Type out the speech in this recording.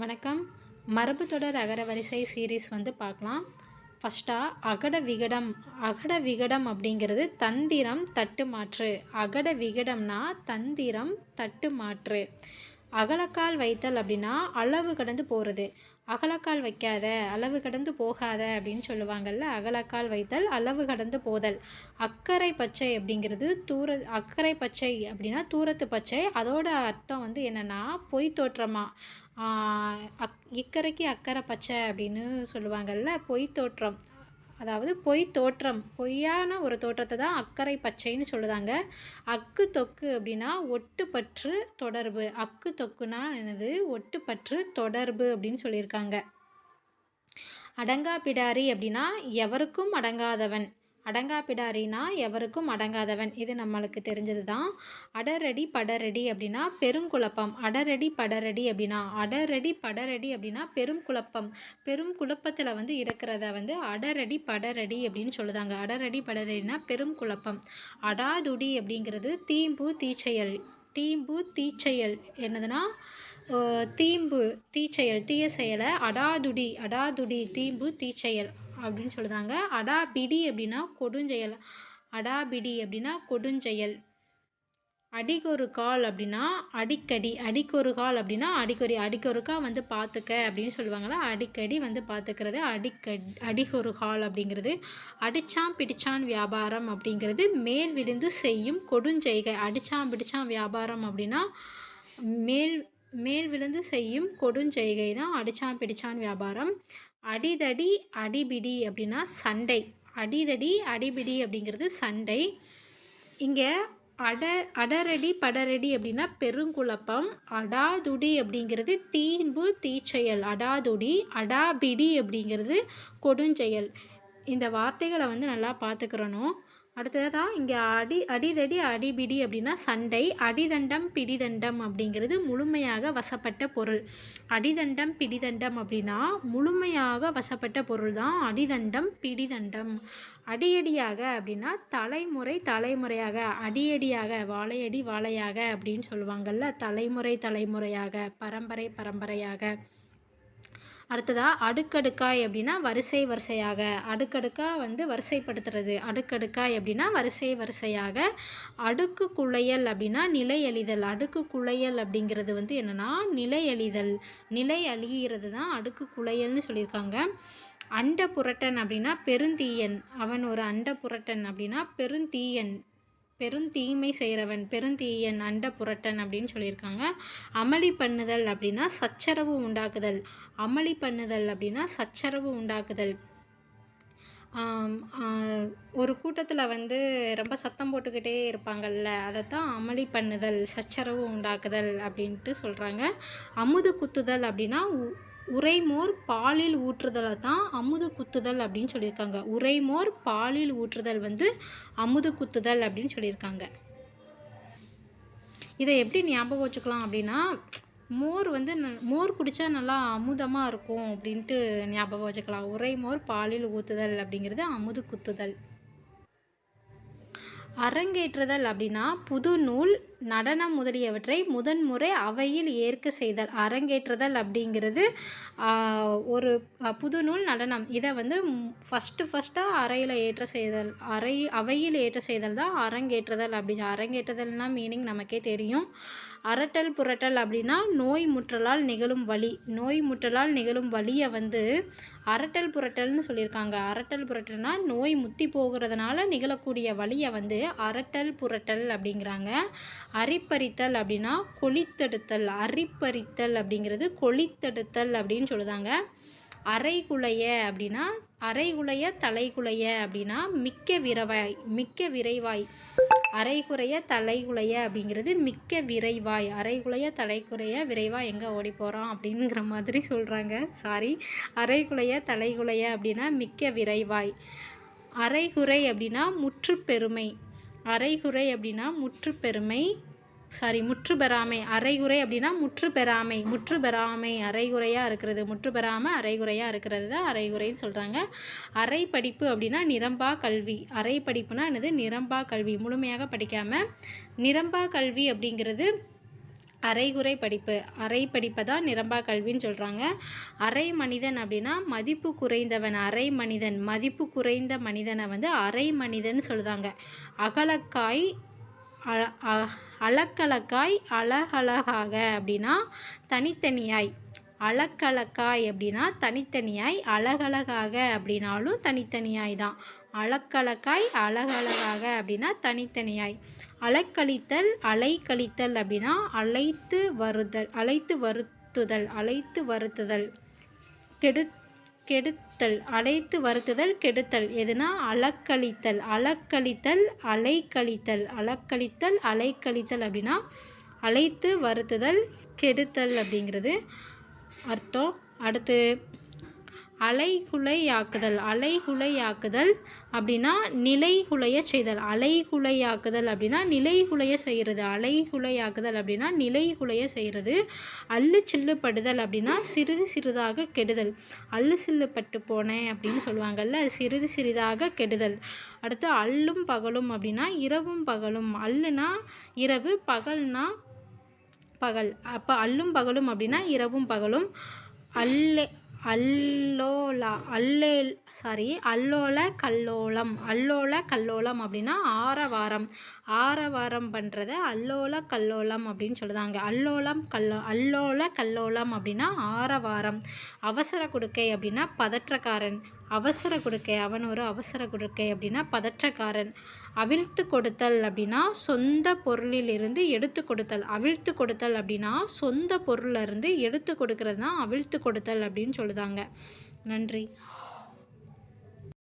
வணக்கம். மரபு தொடர் அகர வரிசை சீரீஸ் வந்து பார்க்கலாம். ஃபஸ்ட்டாக அகட விகடம். அகட விகடம் அப்படிங்கிறது தந்திரம் தட்டு மாற்று அகட விகடம்னா தந்திரம் தட்டு மாற்று அகலக்கால் வைத்தல் அப்படின்னா அளவு கடந்து போகிறது அகலக்கால் வைக்காத அளவு கடந்து போகாத அப்படின்னு சொல்லுவாங்கள்ல அகலக்கால் வைத்தல் அளவு கடந்து போதல். அக்கறை பச்சை அப்படிங்கிறது தூர அக்கறை பச்சை அப்படின்னா தூரத்து பச்சை. அதோட அர்த்தம் வந்து என்னென்னா பொய் தோற்றமா. அக் இக்கரைக்கு அக்கறை பச்சை அப்படின்னு சொல்லுவாங்கள்ல பொய் தோற்றம். அதாவது பொய் தோற்றம். பொய்யான ஒரு தோற்றத்தை தான் அக்கறை பச்சைன்னு சொல்லுதாங்க. அக்கு தொக்கு அப்படின்னா ஒட்டுப்பற்று தொடர்பு. அக்கு தொக்குனா எனது ஒட்டுப்பற்று தொடர்பு அப்படின்னு சொல்லியிருக்காங்க. அடங்கா பிடாரி அப்படின்னா எவருக்கும் அடங்காதவன். அடங்கா பிடாரினா எவருக்கும் அடங்காதவன். இது நம்மளுக்கு தெரிஞ்சது தான் அடரடி படரடி அப்படின்னா பெருங்குழப்பம் அடரடி படரடி அப்படின்னா அடரடி படரடி அப்படின்னா பெரும் குழப்பம். பெரும் குழப்பத்தில் வந்து இருக்கிறத வந்து அடரடி படரடி அப்படின்னு சொல்லுதாங்க. அடரடி படரடினா பெரும் குழப்பம். அடாதுடி அப்படிங்கிறது தீம்பு தீச்செயல். தீம்பு தீச்செயல் என்னதுன்னா தீம்பு தீச்செயல் தீய செயலை அடாதுடி அடாதுடி தீம்பு தீச்செயல். அப்படின்னு சொல்லுதாங்க. அடாபிடி அப்படின்னா கொடுஞ்செயல். அடாபிடி அப்படின்னா கொடுஞ்செயல். அடிக்கொரு கால் அப்படின்னா அடிக்கடி. அடிக்கொரு கால் அப்படின்னா அடிக்கடி அடிக்கொருக்கா வந்து பார்த்துக்க அப்படின்னு சொல்லுவாங்களா அடிக்கடி வந்து பார்த்துக்கிறது அடிக்கடி அடிக்கொரு கால் அப்படிங்கிறது. அடிச்சான் பிடிச்சான் வியாபாரம் அப்படிங்கிறது. மேல் விழுந்து செய்யும் கொடுஞ்செய்கை. அடிச்சான் பிடிச்சான் வியாபாரம் அப்படின்னா மேல் மேல் விழுந்து செய்யும் கொடுஞ்செய்கை தான் அடிச்சான் பிடிச்சான் வியாபாரம். அடிதடி அடிபிடி அப்படின்னா சண்டை. அடிதடி அடிபிடி அப்படிங்கிறது சண்டை. இங்கே அட அடரடி படரடி அப்படின்னா பெருங்குழப்பம். அடாதுடி அப்படிங்கிறது தீம்பு தீச்செயல். அடாதுடி அடாபிடி அப்படிங்கிறது கொடுஞ்செயல். இந்த வார்த்தைகளை வந்து நல்லா பார்த்துக்கிறணும். அடுத்ததாக இங்கே அடி அடிதடி அடிபிடி அப்படின்னா சண்டை அடிதண்டம் பிடிதண்டம் அப்படிங்கிறது முழுமையாக வசப்பட்ட பொருள். அடிதண்டம் பிடிதண்டம் அப்படின்னா முழுமையாக வசப்பட்ட பொருள் தான் அடிதண்டம் பிடிதண்டம். அடியடியாக அப்படின்னா தலைமுறை தலைமுறையாக. அடியடியாக வாழையடி வாழையாக அப்படின்னு சொல்லுவாங்கள்ல தலைமுறை தலைமுறையாக பரம்பரை பரம்பரையாக. அடுத்ததாக அடுக்கடுக்காய் அப்படின்னா வரிசை வரிசையாக. அடுக்கடுக்காக வந்து வரிசைப்படுத்துறது. அடுக்கடுக்காய் அப்படின்னா வரிசை வரிசையாக. அடுக்கு குளையல் அப்படின்னா நிலை எளிதல். அடுக்கு குளையல் அப்படிங்கிறது வந்து என்னென்னா நிலை எளிதல். நிலை அழிகிறது தான் அடுக்கு குளையல்னு சொல்லியிருக்காங்க. அண்ட புரட்டன் அப்படின்னா பெருந்தீயன். அவன் ஒரு அண்ட புரட்டன் அப்படின்னா பெருந்தீயன். பெருந்தீமை செய்கிறவன் பெருந்தீயன் அண்ட புரட்டன் அப்படின்னு சொல்லியிருக்காங்க. அமளி பண்ணுதல் அப்படின்னா சச்சரவு உண்டாக்குதல். அமளி பண்ணுதல் அப்படின்னா சச்சரவு உண்டாக்குதல். ஒரு கூட்டத்தில் வந்து ரொம்ப சத்தம் போட்டுக்கிட்டே இருப்பாங்கல்ல அதைத்தான் அமளி பண்ணுதல் சச்சரவு உண்டாக்குதல் அப்படின்ட்டு சொல்கிறாங்க அமுது குத்துதல் அப்படின்னா உறைமோர் பாலில் ஊற்றுதலை தான் அமுது குத்துதல் அப்படின்னு சொல்லியிருக்காங்க. உறைமோர் பாலில் ஊற்றுதல் வந்து அமுது குத்துதல் அப்படின்னு சொல்லியிருக்காங்க. இதை எப்படி ஞாபகம் வச்சுக்கலாம் அப்படின்னா மோர் வந்து மோர் குடித்தா நல்லா அமுதமாக இருக்கும் அப்படின்ட்டு ஞாபகம் வச்சுக்கலாம். உரை மோர் பாலில் ஊற்றுதல் அப்படிங்கிறது அமுது குத்துதல். அரங்கேற்றுதல் அப்படின்னா புது நூல் நடனம் முதலியவற்றை முதன்முறை அவையில் ஏற்க செய்தல். அரங்கேற்றுதல் அப்படிங்கிறது ஒரு புது நூல் நடனம். இதை வந்து ஃபஸ்ட்டு ஃபஸ்ட்டாக அறையில் ஏற்ற செய்தல். அறை அவையில் ஏற்ற செய்தல் தான் அரங்கேற்றுதல் அப்படி அரங்கேற்றுதல்னா மீனிங் நமக்கே தெரியும். அரட்டல் புரட்டல் அப்படின்னா நோய் முற்றலால் நிகழும் வலி. நோய் முற்றலால் நிகழும் வலியை வந்து அரட்டல் புரட்டல்னு சொல்லியிருக்காங்க. அரட்டல் புரட்டல்னா நோய் முத்தி போகிறதுனால நிகழக்கூடிய வலியை வந்து அரட்டல் புரட்டல் அப்படிங்கிறாங்க. அரிப்பறித்தல் அப்படின்னா கொளித்தெடுத்தல் அரிப்பறித்தல் அப்படிங்கிறது கொளித்தெடுத்தல் அப்படின்னு சொல்லுதாங்க. அரைகுலைய அப்படின்னா அரைகுலைய தலைகுலைய அப்படின்னா மிக்க விரைவாய் மிக்க விரைவாய். அரைகுறைய தலைகுலைய அப்படிங்கிறது மிக்க விரைவாய். அரைகுலைய தலைக்குறைய விரைவாக எங்கே ஓடி போகிறோம் அப்படிங்கிற மாதிரி சொல்கிறாங்க சாரி அரைகுலைய தலைகுலைய அப்படின்னா மிக்க விரைவாய். அரைகுறை அப்படின்னா முற்றுப்பெருமை அரைகுறை அப்படின்னா முற்றுப்பெருமை சாரி முற்று பெறாமை அரைகுறை அப்படின்னா முற்று பெறாமை முற்று பெறாமை அரைகுறையாக இருக்கிறது. முற்று பெறாமல் அரைகுறையாக இருக்கிறது தான் அரைகுறைன்னு சொல்கிறாங்க அரை படிப்பு அப்படின்னா நிரம்பா கல்வி. அரை படிப்புனா என்னது? நிரம்பா கல்வி. முழுமையாக படிக்காமல் நிரம்பா கல்வி அப்படிங்கிறது அரைகுறை படிப்பு. அரை படிப்பை தான் நிரம்பா கல்வின்னு சொல்கிறாங்க அரை மனிதன் அப்படின்னா மதிப்பு குறைந்தவன். அரை மனிதன். மதிப்பு குறைந்த மனிதனை வந்து அரை மனிதன் சொல்லுதாங்க. அகலக்காய் அலக்கலக்காய் அழகழகாக அப்படின்னா தனித்தனியாய். அலக்கலக்காய் அப்படின்னா தனித்தனியாய் அழகழகாக அப்படின்னாலும் தனித்தனியாய் தான் அலக்கலக்காய் அழகழகாக அப்படின்னா தனித்தனியாய். அலக்கழித்தல் அலைக்கழித்தல் அப்படின்னா அழைத்து வருதல் அழைத்து வருத்துதல் அழைத்து வருத்துதல். கெடு கெடுத்தல் அழைத்து வருத்துதல் கெடுத்தல். எதுனா அலக்கழித்தல் அலக்கழித்தல் அலைக்கழித்தல் அலக்கழித்தல் அலைக்கழித்தல் அப்படின்னா அழைத்து வருத்துதல் கெடுத்தல் அப்படிங்கிறது அர்த்தம். அடுத்து அலைகுலையாக்குதல் அலைகுலையாக்குதல் அப்படின்னா நிலைகுலைய செய்தல். அலைகுலையாக்குதல் அப்படின்னா நிலைகுலைய செய்கிறது. அலைகுலையாக்குதல் அப்படின்னா நிலைகுலைய செய்கிறது. அல்லு சில்லுப்படுதல் அப்படின்னா சிறிது சிறிதாக கெடுதல். அள்ளு சில்லுப்பட்டு போனேன் அப்படின்னு சொல்லுவாங்கல்ல சிறிது சிறிதாக கெடுதல். அடுத்து அல்லும் பகலும் அப்படின்னா இரவும் பகலும். அல்லுனா இரவு பகல்னா பகல். அப்போ அல்லும் பகலும் அப்படின்னா இரவும் பகலும். அல்லே அல்லோலா அல்லே சாரி அல்லோல கல்லோலம் அல்லோல கல்லோலம் அப்படின்னா ஆரவாரம். ஆரவாரம் பண்ணுறத அல்லோல கல்லோலம் அப்படின்னு சொல்லுதாங்க. அல்லோலம் கல்லோ அல்லோல கல்லோலம் அப்படின்னா ஆரவாரம். அவசர கொடுக்கை அப்படின்னா பதற்றக்காரன். அவசர கொடுக்கை அவன் ஒரு அவசர கொடுக்கை அப்படின்னா பதற்றக்காரன். அவிழ்த்து கொடுத்தல் அப்படின்னா சொந்த பொருளிலிருந்து எடுத்து கொடுத்தல். அவிழ்த்து கொடுத்தல் அப்படின்னா சொந்த பொருளிலிருந்து எடுத்து கொடுக்கறது தான் அவிழ்த்து கொடுத்தல் அப்படின்னு சொல்லுதாங்க. நன்றி.